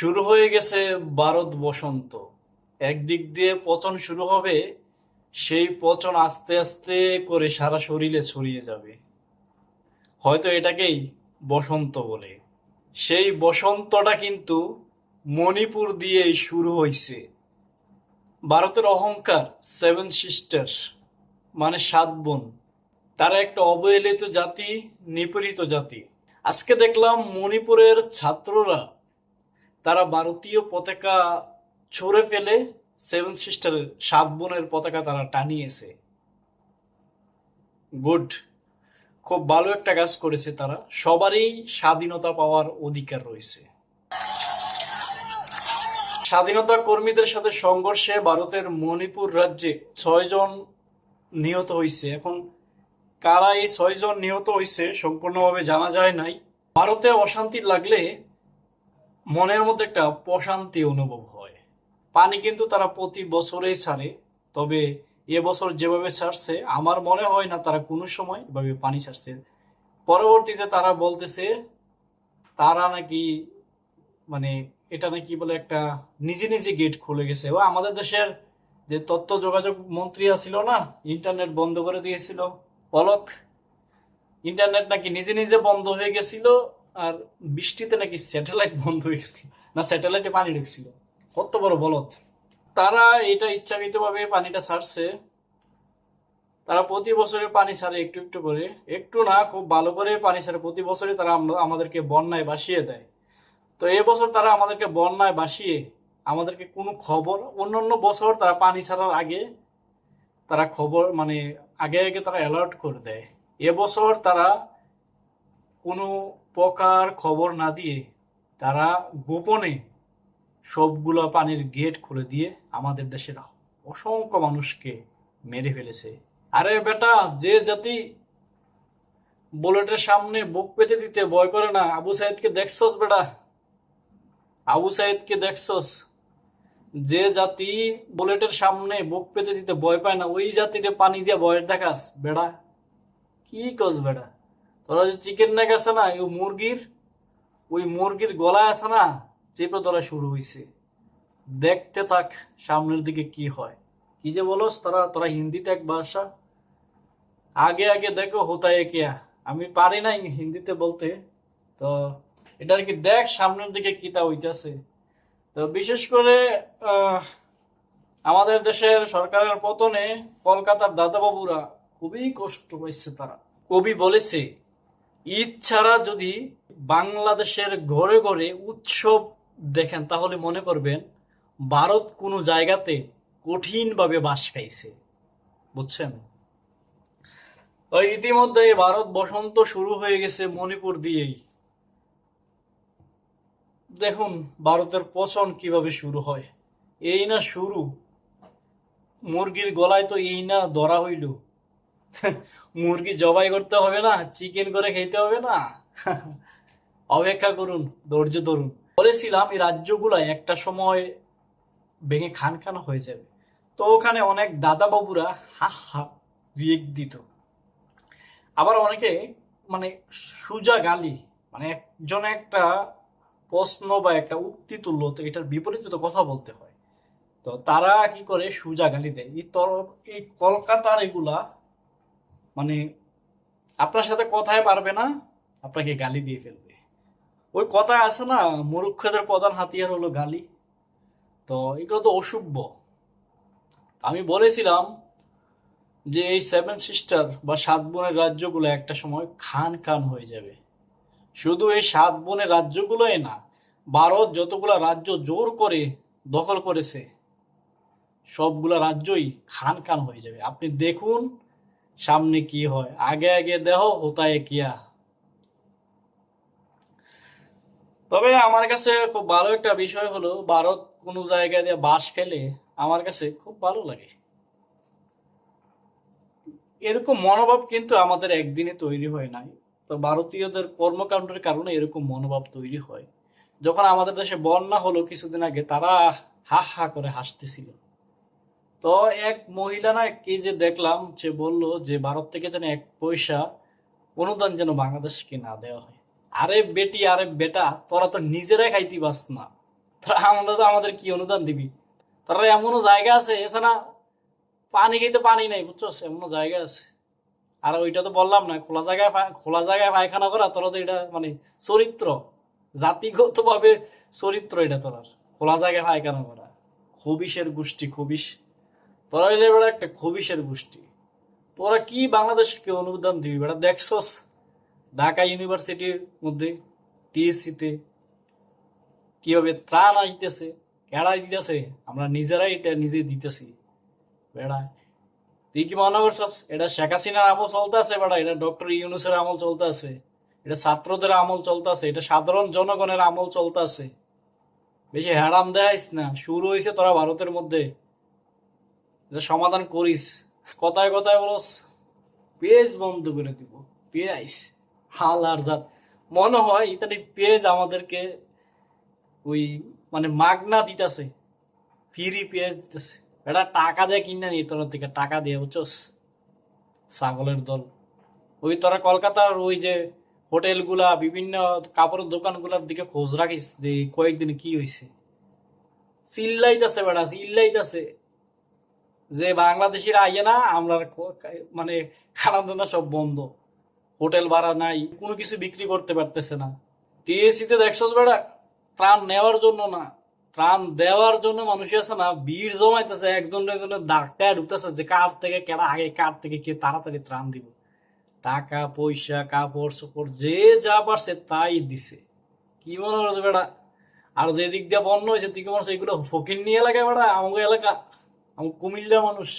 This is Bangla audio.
শুরু হয়ে গেছে ভারত বসন্ত। একদিক দিয়ে পচন শুরু হবে, সেই পচন আস্তে আস্তে করে সারা শরীরে ছড়িয়ে যাবে। হয়তো এটাকেই বসন্ত বলে। সেই বসন্তটা কিন্তু মণিপুর দিয়েই শুরু হয়েছে ভারতের অহংকার, সেভেন সিস্টার মানে সাত বোন। তারা একটা অবহেলিত জাতি, নিপীড়িত জাতি। আজকে দেখলাম মণিপুরের ছাত্ররা তারা ভারতীয় পতাকা ছড়ে ফেলে সেভেন সিস্টারের সাত বোনের পতাকা তারা টানিয়েছে। গুড। খুব ভালো একটা কাজ করেছে তারা। সবারই স্বাধীনতা পাওয়ার অধিকার রয়েছে। স্বাধীনতা কর্মীদের সাথে সংঘর্ষে ভারতের মণিপুর রাজ্যে ছয়জন নিহত হয়েছে। এখন কারা এই ছয়জন নিহত হয়েছে, সম্পূর্ণভাবে জানা যায় নাই। ভারতে অশান্তি লাগলে মনের মধ্যে একটা প্রশান্তি অনুভব হয়। পানি কিন্তু তারা প্রতি বছরেই ছাড়ে, তবে এবছর যেভাবে ছাড়ছে, আমার মনে হয় না তারা কোনো সময় এভাবে পানি ছাড়ছে। পরবর্তীতে তারা বলতেছে, তারা নাকি মানে এটা নাকি বলে একটা নিজে নিজে গেট খুলে গেছে। ও আমাদের দেশের যে তথ্য যোগাযোগ মন্ত্রী ছিল না ইন্টারনেট বন্ধ করে দিয়েছিল। পলক ইন্টারনেট নাকি নিজে নিজে বন্ধ হয়ে গেছিল আর বৃষ্টিতে নাকি স্যাটেলাইট বন্ধ হয়ে গেছিল। না, স্যাটেলাইটে পানি ঢুকছিল। কত বড় বলত তারা এটা ইচ্ছাকৃতভাবে পানিটা ছাড়ছে তারা প্রতি বছরে পানি ছাড়ে একটু একটু করে। একটু না, খুব ভালো করে পানি ছাড়ে প্রতি বছরে তারা আমাদেরকে বন্যায় ভাসিয়ে দেয়। তো এবছর তারা আমাদেরকে বন্যায় ভাসিয়ে, আমাদেরকে কোনো খবর অন্য অন্য বছর তারা পানি ছাড়ার আগে তারা খবর মানে আগে আগে তারা অ্যালার্ট করে দেয়। এবছর তারা কোনো প্রকার খবর না দিয়ে তারা গোপনে সবগুলো পানির গেট খুলে দিয়ে আমাদের দেশের অসংখ্য মানুষকে মেরে ফেলেছে। আরে বেটা, যে জাতি বুলেটের সামনে বুক পেতে দিতে ভয় করে না, আবু সাইদকে দেখছস বেটা? আবু সাইদকে দেখছস? যে জাতি বুলেটের সামনে বুক পেতে দিতে ভয় পায় না, ওই জাতিরে পানি দিয়ে ভয় দেখাস বেড়া কি কস বেড়া তোরা যে চিকেন নেক আছে না ওই মুরগির ওই মুরগির গলায় আছে না, চেপে ধরা শুরু হয়েছে দেখতে থাক সামনের দিকে কি হয়। কি যে বলস, তোরা তোরা হিন্দিতে এক ভাষা। আগে আগে দেখো হোতায় কেয়া আমি পারি না হিন্দিতে বলতে। তো এটা আর কি দেখ সামনের দিকে কি তা হইতাছে। তো বিশেষ করে আমাদের দেশের সরকারের পতনে কলকাতার দাদাবাবুরা খুবই কষ্ট পাইছে তারা। কবি বলেছে ঈদ ছাড়া যদি বাংলাদেশের ঘরে ঘরে উৎসব দেখেন, তাহলে মনে করবেন ভারত কোনো জায়গাতে কঠিনভাবে বাস খাইছে। বুঝছেন? ইতিমধ্যে ভারত বসন্ত শুরু হয়ে গেছে মণিপুর দিয়েই। দেখুন ভারতের পচন কীভাবে শুরু হয়। এই না শুরু। মুরগির গলায় তো এই না ধরা হইল। মুরগি জবাই করতে হবে না চিকেন করে খেতে হবে না। অপেক্ষা করুন, ধৈর্য ধরুন। বলেছিলাম, এই রাজ্যগুলা একটা সময় ভেঙে খান খান হয়ে যাবে। তো ওখানে অনেক দাদা বাবুরা হা হা রিয়েক্ট দিত। আবার অনেকে মানে সুজা গালি মানে একজন একটা প্রশ্ন বা একটা উক্তি তুললো, তো এটার বিপরীতে তো কথা বলতে হয়। তো তারা কি করে সুজা গালি দেয়? এই তর, এই কলকাতার এগুলা আপনার সাথে কথায় পারবে না, আপনাকে গালি দিয়ে ফেলবে। ওই কথায় আছে না মূর্খদের প্রধান হাতিয়ার হলো গালি। তো এগুলো তো অসভ্য। আমি বলেছিলাম যে এই সেভেন সিস্টার বা সাত বোনের রাজ্যগুলো একটা সময় খান খান হয়ে যাবে। শুধু এই সাত বোনের রাজ্যগুলোই না, ভারত যতগুলা রাজ্য জোর করে দখল করেছে, সবগুলা রাজ্যই খান খান হয়ে যাবে। আপনি দেখুন সামনে কি হয়? আগে আগে দেহ হোতায় কিয়া। তবে আমার কাছে খুব ভালো একটা বিষয় হলো, ভারত কোনো জায়গায় দিয়ে বাস খেলে আমার কাছে খুব ভালো লাগে। এরকম মনোভাব কিন্তু আমাদের একদিনে তৈরি হয় নাই। তো ভারতীয়দের কর্মকাণ্ডের কারণে এরকম মনোভাব তৈরি হয়। যখন আমাদের দেশে বন্যা হলো কিছুদিন আগে, তারা হা হা করে হাসতেছিল। তো এক মহিলা না কি যে দেখলাম যে বলল যে ভারত থেকে যেন এক পয়সা অনুদান যেন বাংলাদেশকে না দেওয়া হয়। আরে বেটি, আরে বেটা, তোরা তো নিজেরাই খাইতে পাস না। তারা আমরা তো আমাদের কি অনুদান দিবি? তারা এমনও জায়গা আছে, এছাড়া পানি খেতে পানি নাই বুঝছ এমনও জায়গা আছে। আর ওইটা তো বললাম না, খোলা জায়গায় খোলা জায়গায় পায়খানা করা, তোরা তো এটা মানে চরিত্র জাতিগত ভাবে চরিত্র এটা তোরার। খোলা জায়গায় পায়খানা করা। খবিসের গোষ্ঠী, খবিস। তোরা হইলে এবার একটা খবিসের গোষ্ঠী। তোরা কি বাংলাদেশকে অনুদান দিবি বেটা দেখছস, ঢাকা ইউনিভার্সিটির মধ্যে টিএসসিতে কীভাবে ত্রাণ আসতেছে কেডা দিতেছে, আমরা নিজেরাই এটা নিজে দিতেছি। বেড়া, তুই কি মনে করছস, এটা শেখ হাসিনার আমল চলতে আছে বেড়া? এটা ডক্টর ইউনুসের আমল চলতে আছে, এটা ছাত্রদের আমল চলতে আছে, এটা সাধারণ জনগণের আমল চলতেছে বেশি হ্যারাম দেখাইস না, শুরু হয়েছে তোরা ভারতের মধ্যে। সমাধান করিস। কথায় কথায় বলস পেজ বন্ধ করে দিব। পেঁয়াজ, হাল আর জাত। মনে হয় ইতালি পেজ আমাদেরকে ওই মানে মাগনা দিতেছে, ফ্রি পেঁয়াজ দিতেছে। এটা টাকা দিয়ে কিনে নি তোর থেকে, টাকা দিয়ে, বুঝছস? ছাগলের দল। ওই তোরা কলকাতার ওই যে হোটেলগুলা, বিভিন্ন কাপড়ের দোকানগুলার দিকে খোঁজ রাখিস যে কয়েকদিন কি হয়েছে চিল্লাইতেছে বেড়া চিল্লাইতেছে। যে বাংলাদেশিরা আইয়ে না, আমরা মানে খানা দানা সব বন্ধ। হোটেল ভাড়া নাই, কোনো কিছু বিক্রি করতে পারতেছে না। টিএসসি তে দেখছস বেড়া ত্রাণ নেওয়ার জন্য না, ত্রাণ দেওয়ার জন্য মানুষ আছে না, ভিড় জমাইতেছে, একজন একজনের ডাক্তার ঢুকতেছে যে কার থেকে কেডা আগে, কার থেকে কে তাড়াতাড়ি ত্রাণ দিব। টাকা, পয়সা, কাপড় চোপড়, যে যা পারছে তাই দিছে। কি মনে হচ্ছে বেড়া আর যে দিক দিয়ে বন্য হয়েছে, তুই কি মনে হচ্ছে এগুলো ফকির নিয়ে এলাকায় বেড়া আমাকে এলাকা কুমিল্লা মানুষ।